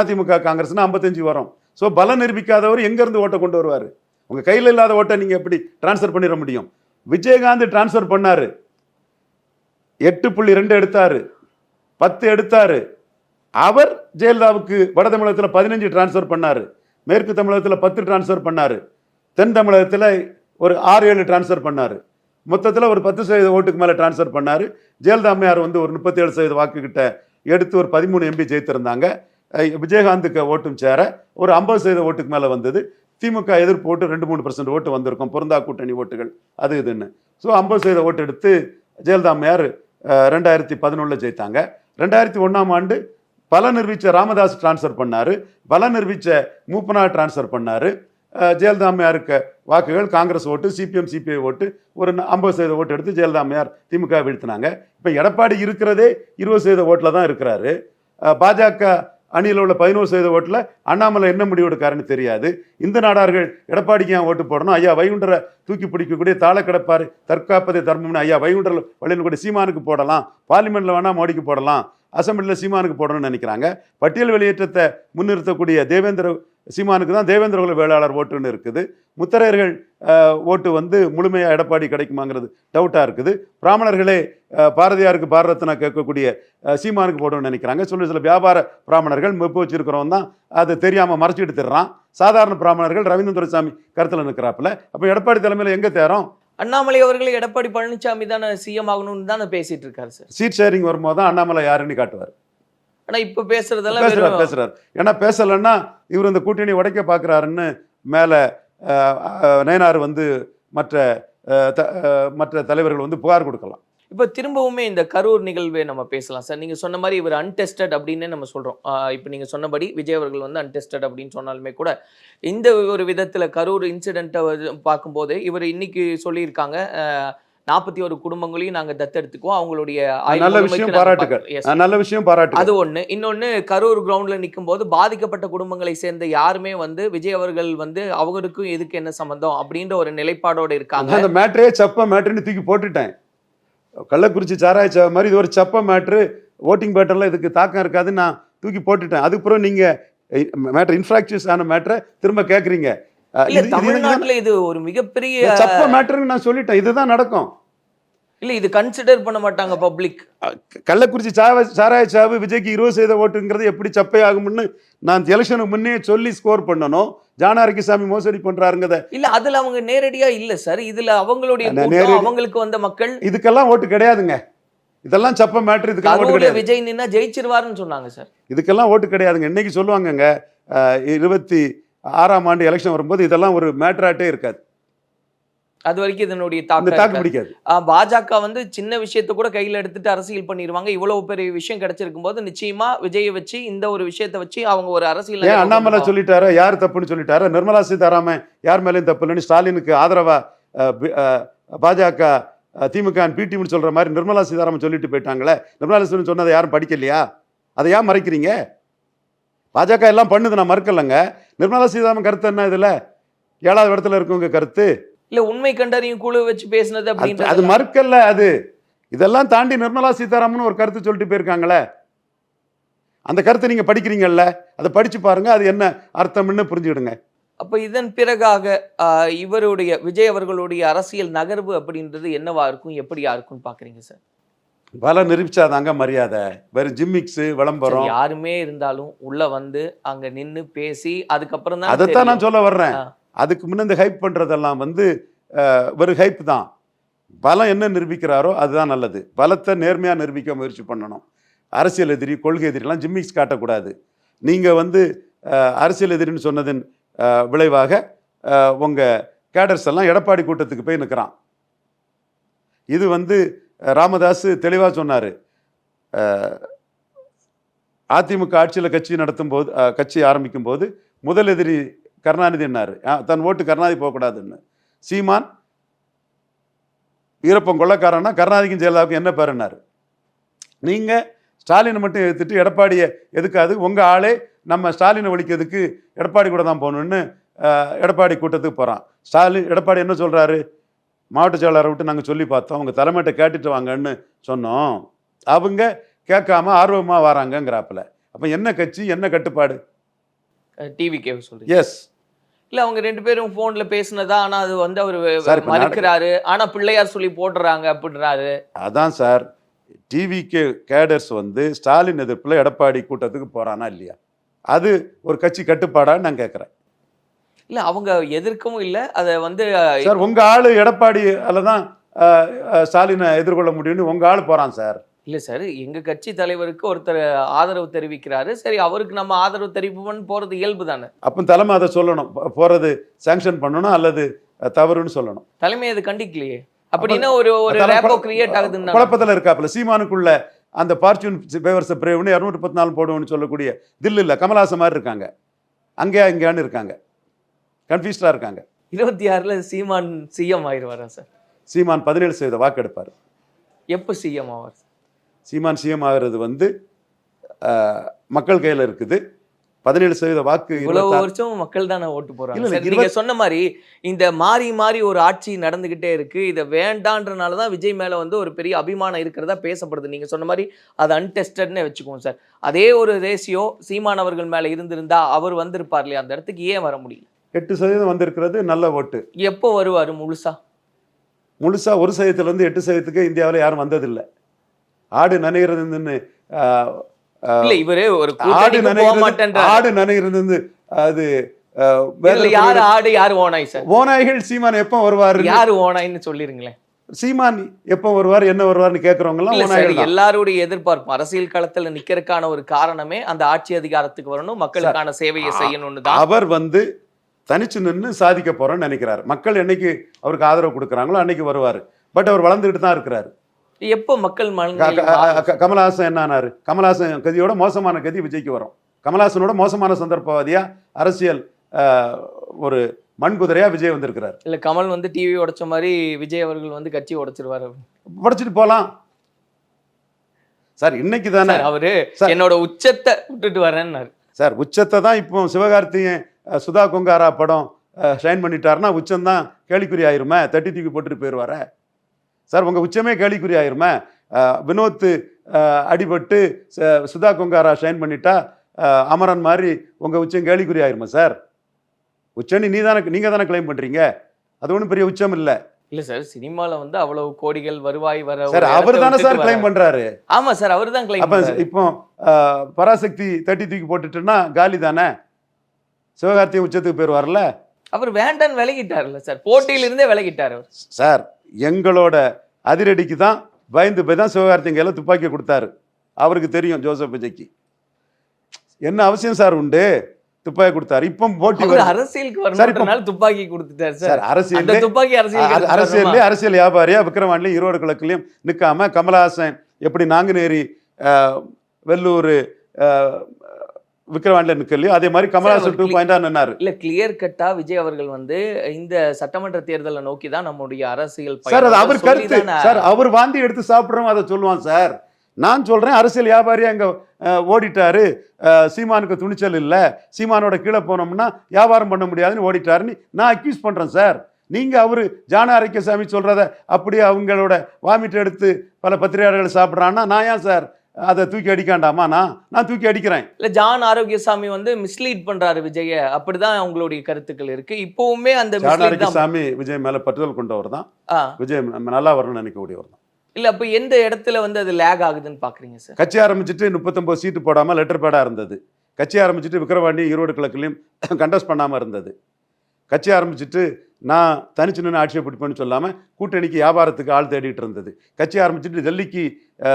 அதிமுக காங்கிரஸ்னா ஐம்பத்தஞ்சு வரும். ஸோ பலம் நிரூபிக்காதவர் எங்கேருந்து ஓட்டை கொண்டு வருவார்? உங்கள் கையில் இல்லாத ஓட்டை நீங்கள் எப்படி ட்ரான்ஸ்ஃபர் பண்ணிட முடியும்? விஜயகாந்த் ட்ரான்ஸ்ஃபர் பண்ணார். எட்டு புள்ளி ரெண்டு எடுத்தார். பத்து எடுத்தார். அவர் ஜெயலலிதாவுக்கு வட தமிழகத்தில் பதினஞ்சு ட்ரான்ஸ்ஃபர் பண்ணாரு. மேற்கு தமிழகத்தில் பத்து ட்ரான்ஸ்ஃபர் பண்ணாரு. தென் தமிழகத்தில் ஒரு ஆறு ஏழு ட்ரான்ஸ்ஃபர் பண்ணார். மொத்தத்தில் ஒரு பத்து சதவீத ஓட்டுக்கு மேலே ட்ரான்ஸ்ஃபர் பண்ணார். ஜெயலலிதா அம்மையார் வந்து ஒரு முப்பத்தேழு சதவீத வாக்கு கிட்ட எடுத்து ஒரு பதிமூணு எம்பி ஜெயித்திருந்தாங்க. விஜயகாந்துக்கு ஓட்டும் சேர ஒரு ஐம்பது சதவீத ஓட்டுக்கு மேலே வந்தது. திமுக எதிர்ப்பு ஓட்டு ரெண்டு மூணு பர்சன்ட் ஓட்டு வந்திருக்கும். பொருந்தா கூட்டணி ஓட்டுகள். அது இதுன்னு. ஸோ ஐம்பது சதவீத ஓட்டு எடுத்து ஜெயலலிதா அம்மையார் ரெண்டாயிரத்தி பதினொன்றில் ஜெயித்தாங்க. ரெண்டாயிரத்தி ஒன்றாம் ஆண்டு பல நிர்வீச்ச ராமதாஸ் ட்ரான்ஸ்ஃபர் பண்ணாரு. பல நிர்வீச்ச மூப்பனார் ட்ரான்ஸ்ஃபர் பண்ணார். அஹ், ஜெயலலிதா வாக்குகள் காங்கிரஸ் ஓட்டு சிபிஎம் சிபிஐ ஓட்டு ஒரு ஐம்பது சதவீத ஓட்டு எடுத்து ஜெயலலிதாமையார் திமுக வீழ்த்தினாங்க. இப்போ எடப்பாடி இருக்கிறதே இருபது சதவீத ஓட்டில் தான் இருக்கிறாரு. பாஜக அணியில் உள்ள பதினோரு சதவீத ஓட்டில் அண்ணாமலை என்ன முடிவு எடுக்காருன்னு தெரியாது. இந்த நாடார்கள் எடப்பாடிக்கு ஏன் ஓட்டு போடணும்? ஐயா வைகுண்டரை தூக்கி பிடிக்கக்கூடிய தாள கிடப்பார் தற்காப்பதை தர்மம்னு ஐயா வைகுண்டர் வழியில் கூட சீமானுக்கு போடலாம் பார்லிமெண்ட்டில் வேணால் மோடிக்கு போடலாம். அசம்பிளியில் சீமானுக்கு போடணும்னு நினைக்கிறாங்க. பட்டியல் வெளியேற்றத்தை முன்னிறுத்தக்கூடிய தேவேந்திர சீமானுக்கு தான் தேவேந்திரகுல வேளாளர் ஓட்டுன்னு இருக்குது. முத்தரையர்கள் ஓட்டு வந்து முழுமையாக எடப்பாடி கிடைக்குமாங்கிறது டவுட்டாக இருக்குது. பிராமணர்களே பாரதியாருக்கு பாரதத்தினா கேட்கக்கூடிய சீமானுக்கு போடணும்னு நினைக்கிறாங்க. சொல்லி சில வியாபார பிராமணர்கள் மெப்பு வச்சிருக்கிறவன் தான் அது தெரியாமல் மறைச்சிட்டு தர்றான். சாதாரண பிராமணர்கள் ரவீந்திர துரைசாமி கருத்தில் நிற்கிறாப்புல அப்போ எடப்பாடி தலைமையில் எங்கே தேரோம் அண்ணாமலை அவர்கள் எடப்பாடி பழனிசாமி தானே சிஎம் ஆகணும்னு தானே பேசிட்டு இருக்காரு சார் சீட் ஷேரிங் வரும்போது தான் அண்ணாமலை யாருன்னு காட்டுவார்? ஆனா இப்ப பேசுறதெல்லாம் பேசுறாரு பேசுறாரு. ஏன்னா பேசலைன்னா இவர் இந்த கூட்டணி உடைக்க பார்க்குறாருன்னு மேலே நயனார் வந்து மற்ற மற்ற தலைவர்கள் வந்து புகார் கொடுக்கலாம். இப்ப திரும்பவுமே இந்த கரூர் நிகழ்வே நம்ம பேசலாம். சார் நீங்க சொன்ன மாதிரி இவர் அன்டெஸ்டட் அப்படின்னு நம்ம சொல்றோம். ஆஹ் இப்ப நீங்க சொன்னபடி விஜய் அவர்கள் வந்து அன்டெஸ்டட் அப்படின்னு சொன்னாலுமே கூட இந்த ஒரு விதத்துல கரூர் இன்சிடென்ட்டை பார்க்கும்போது இவர் இன்னைக்கு சொல்லியிருக்காங்க நாற்பத்தி ஒரு குடும்பங்களையும் நாங்க தத்தெடுத்துக்குவோம். அவங்களுடைய நல்ல விஷயம். அஹ், நல்ல விஷயம் பாராட்டு அது ஒண்ணு. இன்னொன்னு கரூர் கிரவுண்ட்ல நிற்கும் போது பாதிக்கப்பட்ட குடும்பங்களை சேர்ந்த யாருமே வந்து விஜய் அவர்கள் வந்து அவங்களுக்கும் எதுக்கு என்ன சம்பந்தம் அப்படின்ற ஒரு நிலைப்பாடோட இருக்காங்க. அந்த மேட்ரே சப்ப மேட்ருன்னு தூக்கி போட்டுட்டேன். கள்ளக்குறிச்சி சாராய சாவை மாதிரி இது ஒரு சப்ப மேட்ரு. ஓட்டிங் பேட்டர்ல இதுக்கு தாக்கம் இருக்காதுன்னு நான் தூக்கி போட்டுட்டேன். அதுக்கப்புறம் நீங்க மேட்ரு இன்ஃப்ராக்சர்ஸ் ஆன மேட்ரை திரும்ப கேட்குறீங்க இது ஒரு மிகப்பெரிய சப்ப மேட்டர்னு நான் சொல்லிட்டேன். இதுதான் நடக்கும். இல்ல இது கன்சிடர் பண்ண மாட்டாங்க பப்ளிக் கள்ளக்குறிச்சி சாவ சாராய சாவு விஜய்க்கு இருபது சதவீத ஓட்டுங்கிறது எப்படி சப்பை ஆகும்னு நான் எலெக்ஷனுக்கு முன்னே சொல்லி ஸ்கோர் பண்ணணும். ஜானாரகிசாமி மோசடி பண்றாருங்கிறத. இல்ல அதுல அவங்க நேரடியா இல்ல சார் இதுல அவங்களுடைய அவங்களுக்கு வந்த மக்கள் இதுக்கெல்லாம் ஓட்டு கிடையாதுங்க. இதெல்லாம் சப்ப மேட்ரு இதுக்கெல்லாம் ஓட்டு கிடையாது. விஜய் நின்னா ஜெயிச்சிருவாருன்னு சொன்னாங்க சார் இதுக்கெல்லாம் ஓட்டு கிடையாதுங்க. இன்னைக்கு சொல்லுவாங்கங்க இருபத்தி ஆறாம் ஆண்டு எலெக்ஷன் வரும்போது இதெல்லாம் ஒரு மேட்ராட்டே இருக்காது. அது வரைக்கும் இதனுடைய தாக்கம். பிடிக்காது. பாஜக வந்து சின்ன விஷயத்தை கூட கையில எடுத்துட்டு அரசியல் பண்ணிடுவாங்க இவ்வளவு பெரிய விஷயம் கிடைச்சிருக்கும் போது நிச்சயமா விஜயை வச்சு இந்த ஒரு விஷயத்தை வச்சு அவங்க ஒரு அரசியல் அண்ணாமலை சொல்லிட்டாரா? யார் தப்புன்னு சொல்லிட்டாரா? நிர்மலா சீதாராமன் யார் மேலேயும் தப்பு இல்லைன்னு ஸ்டாலினுக்கு ஆதரவா பாஜக திமுக பிடிஎம்னு சொல்ற மாதிரி நிர்மலா சீதாராமன் சொல்லிட்டு போயிட்டாங்களே. நிர்மலா சீதாராமன் சொன்னதை யாரும் படிக்கலையா? அதை ஏன் மறைக்கிறீங்க? பாஜக எல்லாம் பண்ணுது நான் மறுக்கலைங்க. நிர்மலா சீதாராமன் கருத்து என்ன இதுல? ஏழாவது இடத்துல இருக்கவங்க கருத்து. இல்ல உண்மை கண்டறியும் குழு வச்சு பேசினது அது- அது மறுக்கல்ல அது. இதெல்லாம் தாண்டி நிர்மலா சீதாராமன் ஒரு கருத்து சொல்லிட்டு போயிருக்காங்களே. அந்த கருத்தை நீங்க படிக்கிறீங்கல்ல அதை படிச்சு பாருங்க அது என்ன அர்த்தம்னு புரிஞ்சுக்கிடுங்க. அப்ப இதன் பிறகாக இவருடைய விஜய் அவர்களுடைய அரசியல் நகர்வு அப்படின்றது என்னவா இருக்கும் எப்படியா இருக்கும்னு பாக்குறீங்க சார்? பல நிரூபிச்சாதாங்க மரியாதை. வெறும் ஜிம்மிக்ஸ் விளம்பரம். யாருமே இருந்தாலும் உள்ள வந்து அங்க நின்னு பேசி அதுக்கப்புறம் தான் அதைத்தான் நான் சொல்ல வர்றேன். அதுக்கு முன்ன இந்த ஹைப் பண்ணுறதெல்லாம் வந்து ஒரு ஹைப் தான். பலம் என்ன நிரூபிக்கிறாரோ அதுதான் நல்லது. பலத்தை நேர்மையாக நிரூபிக்க முயற்சி பண்ணணும். அரசியல் எதிரி கொள்கை எதிரிலாம் ஜிம்மிக்ஸ் காட்டக்கூடாது. நீங்கள் வந்து அரசியல் எதிரின்னு சொன்னதன் விளைவாக உங்கள் கேடர்ஸ் எல்லாம் எடப்பாடி கூட்டத்துக்கு போய் நிற்கிறான் இது வந்து ராமதாஸ் தெளிவாக சொன்னார். அதிமுக ஆட்சியில் கட்சி நடத்தும் போது கட்சி ஆரம்பிக்கும் போது முதல் எதிரி கருணாநிதி என்னாரு? அஹ், தன் ஓட்டு கருணாநிதி போகக்கூடாதுன்னு. சீமான் வீரப்பன் கொள்ளக்காரன்னா கருணாநிதிக்கும் ஜெயலலிதாவுக்கும் என்ன பேருன்னாரு நீங்க ஸ்டாலினை மட்டும் எடுத்துட்டு எடப்பாடியை எதுக்காது உங்க ஆளே நம்ம ஸ்டாலினை ஒழிக்கிறதுக்கு எடப்பாடி கூட தான் போகணுன்னு எடப்பாடி கூட்டத்துக்கு போறான். ஸ்டாலின் எடப்பாடி என்ன சொல்றாரு? மாவட்ட செயலாளரை விட்டு நாங்கள் சொல்லி பார்த்தோம் அவங்க தலைமையிட்ட கேட்டுட்டு வாங்கன்னு சொன்னோம். அவங்க கேட்காம ஆர்வமா வராங்கங்கிறாப்புல. அப்ப என்ன கட்சி என்ன கட்டுப்பாடு? டிவி கே சொல்றீங்க. எஸ் இல்ல அவங்க ரெண்டு பேரும் போன்ல பேசுனதா ஆனா அது வந்து அவர் மறுக்கிறாரு. ஆனா பிள்ளையார் சொல்லி போடுறாங்க அப்படின்றாரு. அதான் சார் டிவிகே கேடர்ஸ் வந்து ஸ்டாலின் எதிர்ப்பில் எடப்பாடி கூட்டத்துக்கு போறானா இல்லையா? அது ஒரு கட்சி கட்டுப்பாடான்னு நான் கேட்குறேன் இல்ல அவங்க எதிர்க்கவும் இல்ல அத வந்து சார் உங்க ஆளு எடப்பாடி தான் ஸ்டாலினை எதிர்கொள்ள முடியும்னு உங்க ஆளு போறான் சார். இல்ல சார் எங்க கட்சி தலைவருக்கு ஒருத்தர் ஆதரவு தெரிவிக்கிறாரு. சரி அவருக்கு நம்ம ஆதரவு தெரிவிப்போம்னு போறது இயல்பு தானே? அப்போ தலைமை அதை சொல்லணும். போ- போறது சாங்ஷன் பண்ணணும் அல்லது தவறுன்னு சொல்லணும். தலைமை அது கண்டிக்கலையே. அப்படின்னா ஒரு ஒரு ரேப்போ கிரியேட் ஆகுதுன்னு குழப்பத்துல இருக்காப்புல. சீமானுக்குள்ள அந்த பார்ச்சூன் பேவர்ஸ் பிரேவ்னு இரநூத்தி பத்து நாலு போடுவோம்னு சொல்லக்கூடிய தில்லு இல்லை கமலாசன் மாதிரி இருக்காங்க. அங்கே அங்கேயான்னு இருக்காங்க. கன்ஃபியூஸ்டாக இருக்காங்க. இருபத்தி ஆறுல சீமான் சிஎம் ஆயிடுவாரா சார் சீமான் பதினேழு சதவீத வாக்கெடுப்பார். எப்ப சிஎம் ஆவார் சீமான் சிஎம் ஆகிறது வந்து மக்கள் கையில் இருக்குது. பதினேழு சதவீத வாக்கு இவ்வளவு வருஷம் மக்கள் தானே ஓட்டு போறாங்க. நீங்க சொன்ன மாதிரி இந்த மாறி மாறி ஒரு ஆட்சி நடந்துகிட்டே இருக்கு. இதை வேண்டான்றனால தான் விஜய் மேல வந்து ஒரு பெரிய அபிமானம் இருக்கிறதா பேசப்படுது. நீங்க சொன்ன மாதிரி அது அன்டெஸ்டட்னு வச்சுக்கோங்க சார். அதே ஒரு ரேஷியோ சீமான் அவர்கள் மேல இருந்திருந்தா அவர் வந்திருப்பார் இல்லையா? அந்த இடத்துக்கு ஏன் வர முடியல? எட்டு சதவீதம் வந்திருக்கிறது நல்ல ஓட்டு. எப்போ வருவாரு முழுசா? முழுசா ஒரு சதவீதத்துலேருந்து எட்டு சதவீதத்துக்கு இந்தியாவில் யாரும் வந்ததில்லை. ஆடு நனைகிறதுன்னு இவரு ஒரு ஆடு நனைகிறது ஆடு நனைகிறது அது யாரு ஆடு யாரு ஓனாய் சார்? ஓநாய்கள் சீமான் எப்போ வருவாரு? யாரு ஓனாய்ன்னு சொல்லிருங்களேன். சீமான் எப்போ வருவார் என்ன வருவார்னு கேட்கறவங்க எல்லாம் இல்ல சார் ஓநாய்கள் தான். எல்லாருடைய எதிர்பார்ப்பு அரசியல் களத்துல நிக்கிறதுக்கான ஒரு காரணமே அந்த ஆட்சி அதிகாரத்துக்கு வரணும் மக்களுக்கான சேவையை செய்யணும்னு தான். அவர் வந்து தனிச்சு நின்று சாதிக்க போறோம்னு நினைக்கிறார். மக்கள் என்னைக்கு அவருக்கு ஆதரவு கொடுக்குறாங்களோ அன்னைக்கு வருவார். பட் அவர் வளர்ந்துகிட்டு தான் இருக்கிறார். எப்போ மக்கள் க- மனநிலை க- மாறும்? க- கமலஹாசன் கமலஹாசன் கதியோட மோசமான கதி விஜய்க்கு வரும். கமலஹாசனோட மோசமான சந்தர்ப்பவாதியா அரசியல் ஒரு மண்குதிரையா விஜய் வந்திருக்கிறார். இல்ல கமல் வந்து டிவி உடைச்ச மாதிரி விஜய் அவர்கள் வந்து கட்சி உடைச்சிருவாரு. படிச்சுட்டு போலாம். சார் இன்னைக்கு தானே? அவரு. என்னோட உச்சத்தை விட்டுட்டு வரேன்னாரு. சார் உச்சத்தை தான் இப்போ சிவகார்த்திகேயன் சுதா கொங்காரா படம் ஷைன் பண்ணிட்டாருன்னா உச்சம் தான் கேலிக்குறி ஆயிருமே தட்டி தூக்கி போட்டுட்டு போயிடுவார சார் உங்கள் உச்சமே கேலிக்குறி ஆயிருமே. வினோத் அடிபட்டு சுதா கொங்காரா ஷைன் பண்ணிட்டா அமரன் மாதிரி உங்கள் உச்சம் கேலிக்குறி ஆயிருமா சார். உச்சம்னு நீ தானே நீங்கள் தானே கிளைம் பண்ணுறீங்க அது ஒன்றும் பெரிய உச்சம் இல்லை. இல்ல சார் சினிமால வந்து அவ்வளவு கோடிகள் வருவாய் வர சார் அவர் தானே சார் கிளைம். பண்றாரு. ஆமா சார் அவர் தான் கிளைம் அப்ப இப்போ பராசக்தி தட்டி தூக்கி போட்டுட்டுன்னா காலி தானே? சிவகார்த்திகை உச்சத்துக்கு பேர் வரல அவர் வேண்டான்னு விலகிட்டாருல்ல சார். போட்டியில இருந்தே விலகிட்டாரு அவர். சார் எங்களோட அதிரடிக்கு தான் பயந்து போய் தான் சிவகார்த்திகை கையில துப்பாக்கி கொடுத்தாரு. அவருக்கு தெரியும் ஜோசப் விஜய்க்கு. என்ன அவசியம் சார் உண்டு? துப்பாக்கி கொடுத்தாரு. இப்போ போட்டி. அரசியலுக்கு வரணும்னால துப்பாக்கி கொடுத்துட்டாரு சார். அரசியல் துப்பாக்கி அரசியல் அரசியல்லே அரசியல் வியாபாரியா விக்ரவாண்டிலையும் ஈரோடு கிழக்குலையும் நிற்காம கமலஹாசன் எப்படி நாங்குநேரி வெள்ளூர் விக்ரவாண்டில நிக்கலையோ அதே மாதிரி கமலஹாசன் டூ பாயிண்டா நின்னாரு. இல்ல கிளியர் கட்டா விஜய் அவர்கள் வந்து இந்த சட்டமன்ற தேர்தலை நோக்கி தான் நம்முடைய அரசியல் சார் அது அவர் கருத்து. சார் அவர் வாந்தி எடுத்து சாப்பிடுறோம் அதை சொல்லுவான் சார். நான் சொல்றேன் அரசியல் வியாபாரியா அங்க ஓடிட்டாரு. சீமானுக்கு துணிச்சல் இல்ல. சீமானோட கீழே போனோம்னா வியாபாரம் பண்ண முடியாதுன்னு ஓடிட்டாருன்னு நான் அக்யூஸ் பண்றேன் சார். நீங்க அவரு ஜான அரைக்கசாமி சொல்றத அப்படியே அவங்களோட வாமிட் எடுத்து பல பத்திரிகையாளர்கள் சாப்பிட்றான்னா நான் ஏன் சார் அதை தூக்கி அடிக்காண்டாமா? நான் நான் தூக்கி அடிக்கிறேன். இல்ல ஜான் ஆரோக்கியசாமி வந்து மிஸ்லீட் பண்றாரு விஜய அப்படிதான் உங்களுடைய கருத்துக்கள் இருக்கு. இப்பவுமே அந்த ஜான அரைக்கசாமி விஜய் மேல பற்றுதல் கொண்டவர் தான். விஜய் நல்லா வரணும்னு நினைக்கக்கூடியவர் தான். இல்ல அப்ப எந்த இடத்துல வந்து அது லேக் ஆகுதுன்னு பாக்குறீங்க சார் கட்சி ஆரம்பிச்சுட்டு முப்பத்தொம்பது சீட்டு போடாமல் லெட்டர் பேடாக இருந்தது. கட்சி ஆரம்பிச்சுட்டு விக்கிரவாண்டி ஈரோடு கிழக்குலையும் கண்டஸ்ட் பண்ணாமல் இருந்தது. கட்சி ஆரம்பிச்சுட்டு நான் தனிச்சு நின்று ஆட்சியை பிடிப்பேன்னு சொல்லாமல் கூட்டணிக்கு வியாபாரத்துக்கு ஆள் தேடிட்டு இருந்தது. கட்சி ஆரம்பிச்சுட்டு டெல்லிக்கு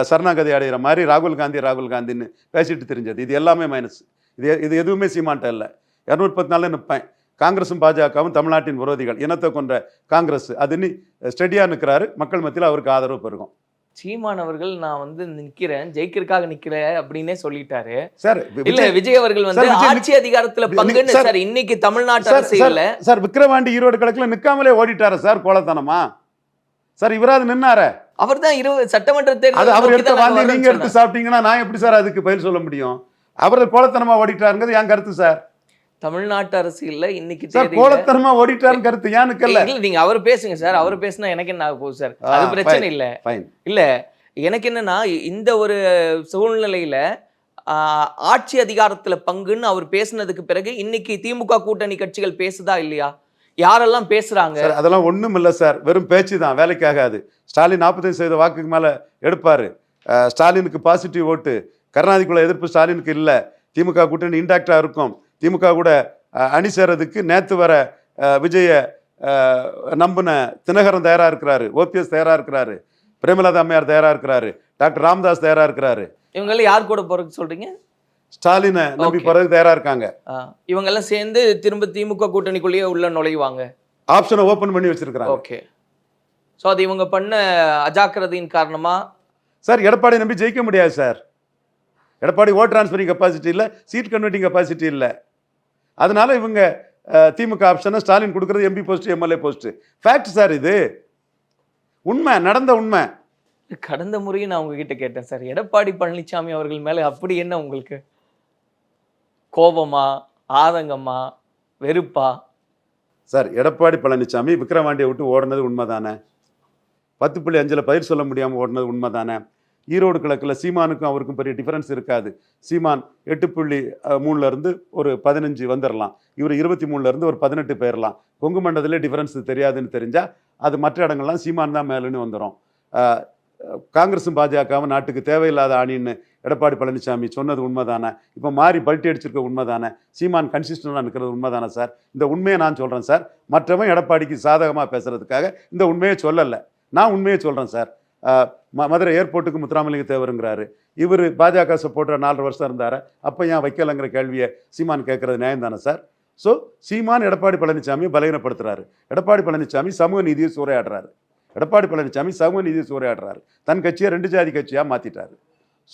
சரணாகதி அடைகிற மாதிரி ராகுல் காந்தி ராகுல் காந்தின்னு பேசிட்டு தெரிஞ்சது. இது எல்லாமே மைனஸ் இது இது எதுவுமே சீமான்ட்ட இல்லை. இரநூத்தி நாளில் நிற்பேன் காங்கிரஸும் பாஜகவும் தமிழ்நாட்டின் விரோதிகள். இனத்தை கொண்ட காங்கிரஸ். அதுன்னு ஸ்டெடியாக நிற்கிறாரு மக்கள் மத்தியில் அவருக்கு ஆதரவு பெருகும். சீமான் அவர்கள் நான் வந்து நிக்கிறேன் ஜெயிக்கிறதுக்காக நிக்கிறேன் அப்படின்னே சொல்லிட்டாரு. சார் இல்ல விஜய் அவர்கள் வந்து ஆட்சி அதிகாரத்துல பங்குன்னு சார், இன்னைக்கு தமிழ்நாட்டு அரசியல்ல சார், விக்கிரவாண்டி ஈரோடு கிழக்குல நிக்காமலே ஓடிட்டாரு சார் கோலத்தனமா? சார் இவராது நின்னாரே? அவர் தான் இருபது சட்டமன்ற தேர்தல் அவர் எடுத்த வாந்தி நீங்க எடுத்து. சாப்பிட்டீங்கன்னா நான் எப்படி சார் அதுக்கு பதில் சொல்ல முடியும்? அவர் கோலத்தனமா ஓடிட்டாருங்கிறது என் கருத்து சார். தமிழ்நாட்டு அரசியல்ல இன்னைக்கு சார் கோலத்தனமா ஓடிட்டாருன்னு கருத்து ஏன் நிக்கல இல்ல? நீங்க அவர் பேசுங்க சார். அவர் பேசினா எனக்கு என்ன ஆக போகுது சார்? அது பிரச்சனை. இல்ல. இல்ல எனக்கு என்னன்னா இந்த ஒரு சூழ்நிலையில ஆட்சி அதிகாரத்துல பங்குன்னு அவர் பேசுனதுக்கு பிறகு இன்னைக்கு திமுக கூட்டணி கட்சிகள் பேசுதா இல்லையா? யாரெல்லாம் பேசுறாங்க? அதெல்லாம் ஒண்ணும் இல்ல சார். வெறும் பேச்சு தான். வேலைக்கு ஆகாது. ஸ்டாலின் நாற்பத்தஞ்சு சதவீத வாக்குக்கு மேல எடுப்பாரு. ஸ்டாலினுக்கு பாசிட்டிவ் ஓட்டு. கருணாநிதிக்குள்ள எதிர்ப்பு ஸ்டாலினுக்கு இல்ல. திமுக கூட்டணி இன்டாக்டா இருக்கும். திமுக கூட அணி சேரதுக்கு நேத்து வர விஜய நம்பின தினகரன் தயாரா இருக்கிறாரு ஓபிஎஸ் தயாரா இருக்கிறாரு பிரேமலதா அம்மையார் தயாரா இருக்கிறாரு டாக்டர் ராமதாஸ் தயாரா இருக்கிறாரு. இவங்க யார் கூட போறதுக்கு சொல்றீங்க? ஸ்டாலினை நம்பி. போறதுக்கு தயாரா இருக்காங்க. இவங்க எல்லாம் சேர்ந்து திரும்ப திமுக கூட்டணிக்குள்ளேயே உள்ள நுழைவாங்க ஆப்ஷனை ஓபன் பண்ணி வச்சிருக்காங்க ஓகே. சோ அது இவங்க பண்ண அஜாக்கிரதையின் காரணமா? சார் எடப்பாடி நம்பி ஜெயிக்க முடியாது sir. Edappadi vote transferring capacity இல்லை சீட் கன்வெர்ட்டிங் கெப்பாசிட்டி இல்லை. அதனால இவங்க திமுக ஆப்ஷனை ஸ்டாலின் கொடுக்குறது MP post MLA post fact sir இது. உண்மை நடந்த உண்மை. கடந்த முறையும் நான் உங்ககிட்ட கேட்டேன் சார் எடப்பாடி பழனிசாமி அவர்கள் மேல அப்படி என்ன உங்களுக்கு? கோபமா ஆதங்கமா வெறுப்பா? சார் எடப்பாடி பழனிசாமி விக்ரவாண்டியை விட்டு ஓடுனது உண்மைதானே? பத்து புள்ளி அஞ்சில் பயிர் சொல்ல முடியாமல் ஓடுனது உண்மைதானே? ஈரோடு கிழக்கில் சீமானுக்கும் அவருக்கும் பெரிய டிஃபரன்ஸ் இருக்காது. சீமான் எட்டு புள்ளி மூணுலேருந்து ஒரு பதினஞ்சு வந்துடலாம் இவர் இருபத்தி மூணுலேருந்து ஒரு பதினெட்டு பேரலாம் கொங்கு மண்டலத்திலே டிஃபரன்ஸ் தெரியாதுன்னு தெரிஞ்சால் அது மற்ற இடங்கள்லாம் சீமான் தான் மேலேன்னு வந்துடும் காங்கிரஸும் பாஜகவும் நாட்டுக்கு தேவையில்லாத ஆணின்னு எடப்பாடி பழனிசாமி சொன்னது உண்மைதானே? இப்போ மாறி பல்ட்டி அடிச்சிருக்க உண்மைதானே? சீமான் கன்சிஸ்டண்டாக நிற்கிறது உண்மைதானே சார்? இந்த உண்மையை நான் சொல்கிறேன் சார். மற்றவன் எடப்பாடிக்கு சாதகமாக பேசுகிறதுக்காக இந்த உண்மையை சொல்லலை. நான் உண்மையை சொல்கிறேன் சார். மதுரை ஏர்போர்ட்டுக்கு முத்துராமலிங்க தேவருங்கிறாரு. இவர் பாஜக சப்போர்ட்டர் நாலரை வருஷம் இருந்தார். அப்போ ஏன் வைக்கலைங்கிற கேள்வியை சீமான் கேட்குறது நியாயம் தானே சார்? ஸோ சீமான் எடப்பாடி பழனிசாமி பலகீனப்படுத்துறாரு. எடப்பாடி பழனிசாமி சமூக நீதியை சூறையாடுறாரு. எடப்பாடி பழனிசாமி சமூக நீதியை சூறையாடுறாரு. தன் கட்சியை ரெண்டு ஜாதி கட்சியாக மாற்றிட்டாரு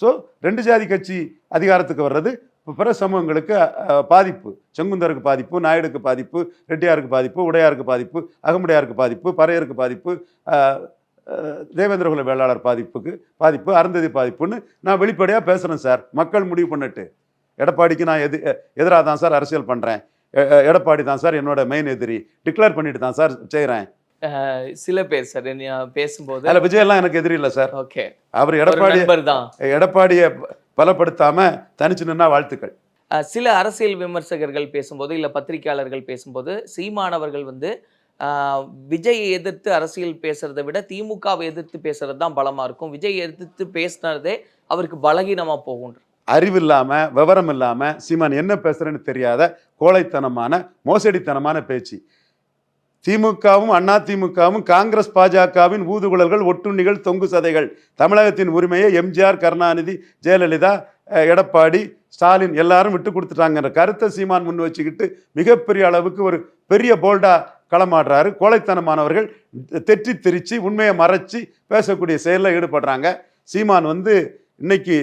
ஸோ ரெண்டு ஜாதி கட்சி அதிகாரத்துக்கு வர்றது இப்போ பிற சமூகங்களுக்கு பாதிப்பு. செங்குந்தருக்கு பாதிப்பு நாயுடுக்கு பாதிப்பு ரெட்டியாருக்கு பாதிப்பு உடையாருக்கு பாதிப்பு அகமுடையாருக்கு பாதிப்பு பறையருக்கு பாதிப்பு தேவேந்திரகுல வேளாளர் பாதிப்புக்கு பாதிப்பு அருந்ததி பாதிப்புன்னு நான் வெளிப்படையாக பேசுகிறேன் சார். மக்கள் முடிவு பண்ணிட்டு. எடப்பாடிக்கு நான் எது எதிராக தான் சார் அரசியல் பண்ணுறேன் எடப்பாடி தான் சார் என்னோட மெயின் எதிரி. டிக்ளேர் பண்ணிட்டு தான் சார் செய்கிறேன் சில பேர் சார் பேசும்போது அதில் விஜயெல்லாம் எனக்கு எதிரி இல்லை சார். ஓகே. அவர் எடப்பாடி தான். எடப்பாடியை பலப்படுத்தாம தனிச்சு நின்னா வாழ்த்துக்கள். சில அரசியல் விமர்சகர்கள் பேசும்போது இல்ல பத்திரிகையாளர்கள் பேசும்போது சீமானவர்கள் வந்து விஜயை எதிர்த்து அரசியல் பேசுகிறத விட திமுகவை எதிர்த்து பேசுகிறது தான் பலமாக இருக்கும். விஜய் எதிர்த்து பேசுனதே அவருக்கு பலகீனமா போகும் இல்லாமல் விவரம் இல்லாமல் சீமான் என்ன பேசுகிறேன்னு தெரியாத கோழைத்தனமான மோசடித்தனமான பேச்சு. திமுகவும் அண்ணா திமுகவும் காங்கிரஸ் பாஜகவின் ஊதுகுழல்கள் ஒட்டுண்ணிகள் தொங்கு சதைகள். தமிழகத்தின் உரிமையை எம்ஜிஆர் கருணாநிதி ஜெயலலிதா எடப்பாடி ஸ்டாலின் எல்லாரும் விட்டு கொடுத்துட்டாங்கன்ற கருத்தை சீமான் முன் வச்சுக்கிட்டு மிகப்பெரிய அளவுக்கு ஒரு பெரிய போல்டா களமாடுறாரு. கோழைத்தனமானவர்கள் தெற்றி திரிச்சு உண்மையை மறைச்சி பேசக்கூடிய செயலில் ஈடுபடுறாங்க. சீமான் வந்து இன்னைக்கு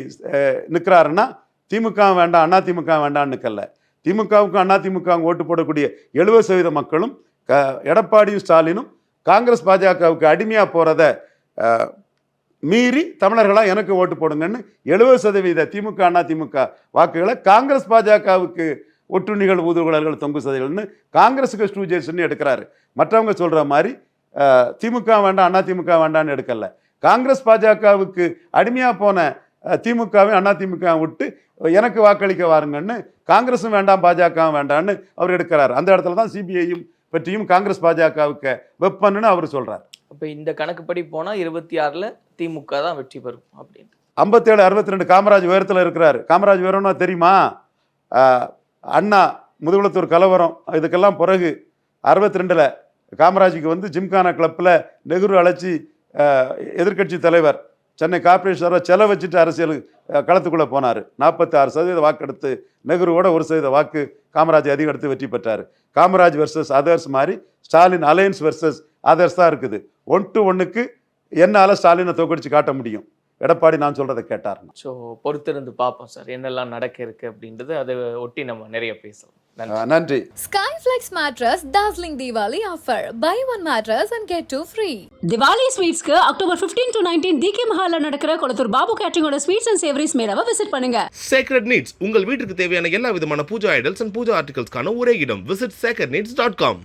நிற்கிறாருன்னா திமுக வேண்டாம் அண்ணா திமுக வேண்டாம்னு நிற்கல திமுகவுக்கும் அண்ணா திமுகவும் ஓட்டு போடக்கூடிய எழுபது சதவீத மக்களும் க எடப்பாடியும் ஸ்டாலினும் காங்கிரஸ் பாஜகவுக்கு அடிமையாக போகிறத மீறி தமிழர்களாக எனக்கு ஓட்டு போடுங்கன்னு எழுபது சதவீத திமுக அண்ணா திமுக வாக்குகளை காங்கிரஸ் பாஜகவுக்கு ஒட்டுண்ணிகள் ஊதுகுழல்கள் தொங்கு சதைகள்னு காங்கிரஸுக்கு ஸ்டூஜேஷன் எடுக்கிறாரு. மற்றவங்க சொல்கிற மாதிரி திமுக வேண்டாம் அண்ணா திமுக வேண்டாம்னு எடுக்கல. காங்கிரஸ் பாஜகவுக்கு அடிமையாக போன அஹ், திமுகவையும் அண்ணா திமுக விட்டு எனக்கு வாக்களிக்க வாருங்கன்னு காங்கிரஸும் வேண்டாம் பாஜகவும் வேண்டாம்னு அவர் எடுக்கிறார். அந்த இடத்துல தான் சிபிஐயும் பற்றியும் காங்கிரஸ் பாஜகவுக்கு வெப்பன்னு அவர் சொல்றார். அப்ப இந்த கணக்குப்படி போனா இருபத்தி ஆறுல திமுக தான் வெற்றி பெறும் அப்படின்னு. ஐம்பத்தேழு அறுபத்தி ரெண்டு காமராஜ் உயரத்தில் இருக்கிறார். காமராஜ் உயரம்னா தெரியுமா? அண்ணா முதுகுளத்தூர் கலவரம் இதுக்கெல்லாம் பிறகு அறுபத்தி ரெண்டில் காமராஜுக்கு வந்து ஜிம்கானா கிளப்பில் நெஹ்ரு அழைச்சி எதிர்க்கட்சி தலைவர் சென்னை கார்பரேஷன் செல வச்சுட்டு அரசியல் களத்துக்குள்ளே போனார். நாற்பத்தி ஆறு சதவீத வாக்கெடுத்து நெஹ்ருவோட ஒரு சதவீத வாக்கு காமராஜ் அதிகம் எடுத்து வெற்றி பெற்றார். காமராஜ் வெர்சஸ் அதர்ஸ் மாதிரி ஸ்டாலின் அலையன்ஸ் வெர்சஸ் அதர்ஸ் தான் இருக்குது. ஒன் டு ஒன்றுக்கு என்னால் ஸ்டாலினை தோக்கடிச்சு காட்ட முடியும். எடப்பாடி நான் சொல்கிறத கேட்டாருன்னா ஸோ பொறுத்திருந்து பார்ப்போம் சார் என்னெல்லாம் நடக்க இருக்கு அப்படின்றது. அதை ஒட்டி நம்ம நிறைய பேசலாம். நன்றி. நன்றி. Skyflex mattress dazzling Diwali offer. Buy one mattress and get two free. Diwali ஸ்வீட்ஸ்க்கு October 15 to nineteen TK மஹால்ல நடக்கிற கொளத்தூர் பாபு கேட்டரிங்கோட ஸ்வீட்ஸ் அண்ட் சேவரிஸ் மேளாவை விசிட் பண்ணுங்க. சேக்ரெட் நீட்ஸ் உங்கள் வீட்டுக்கு தேவையான எல்லா விதமான பூஜா ஐடல்ஸ் அண்ட் பூஜா ஆர்டிகல்ஸ்க்கான ஒரே இடம். Visit sacred needs dot com